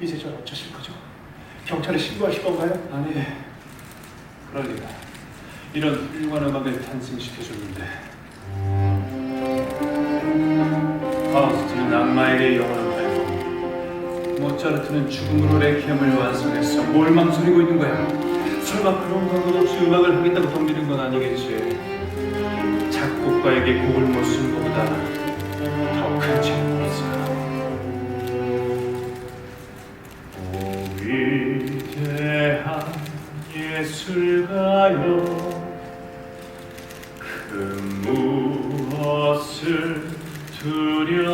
이제 저 어쩌실 거죠? 경찰에 신고하실 건가요? 아니, 그럴 리가. 이런 훌륭한 음악을 탄생시켜줬는데. 파우스트는 악마에게 영혼을 팔고, 모차르트는 죽음으로 레퀴엠을 완성했어. 뭘 망설이고 있는 거야? 설마 그런 방법 없이 음악을 하겠다고 덤비는 건 아니겠지. 작곡가에게 곡을 못 쓰는 것보다 더큰 책임 무엇을 두려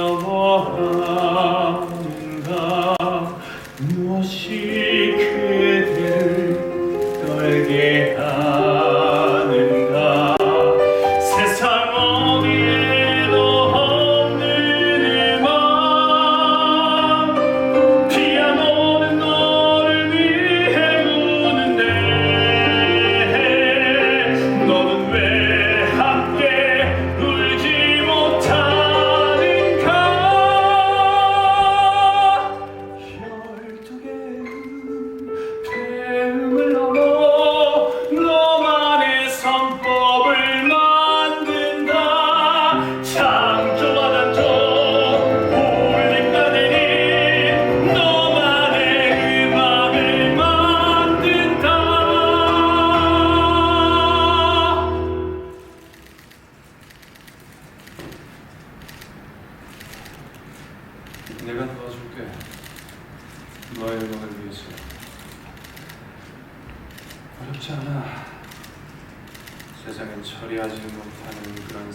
내가 도와줄게. 너의 음악을 위해서. 어렵지 않아. 세상엔 처리하지 못하는 그런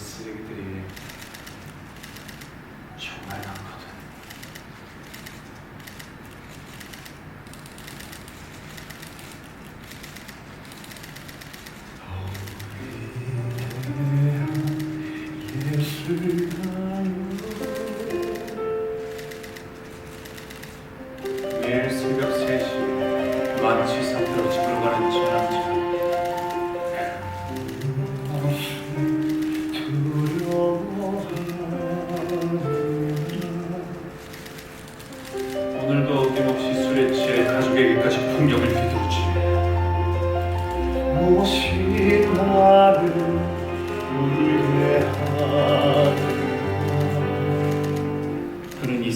매일 새벽 3시 만취 상태로 집으로 가는 취해 가족에게까지 폭력을 휘두르지. 무엇이 나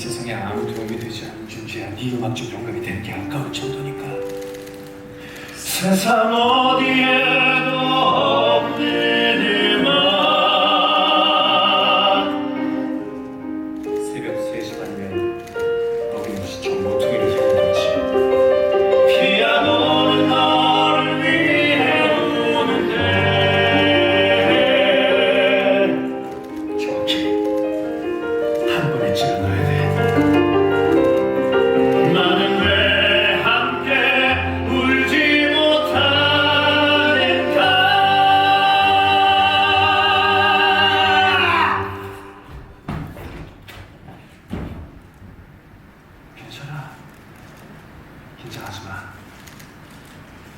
세상에 아무 도움이 되지 않는 존재야. 네 음악적 영감이 되는 게 아까울 정도니까. 세상 어디에도 없는 음악 새벽 괜찮아. 긴장하지 마.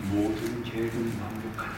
모든 계획은 완벽하니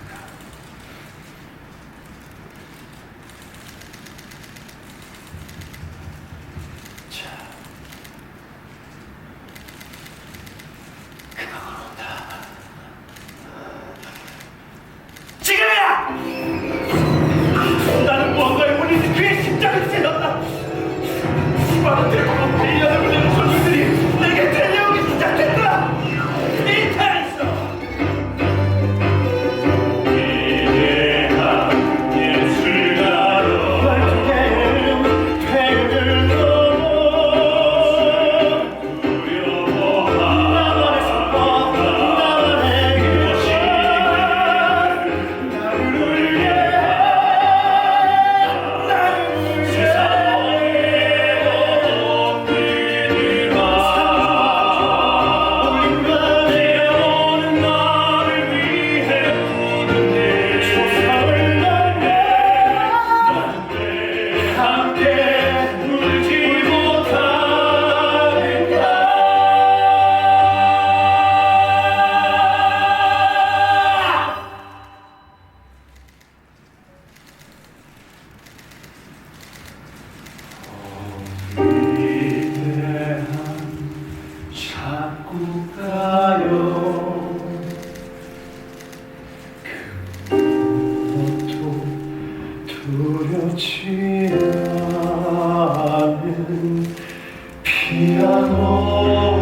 변치 않은 피아노.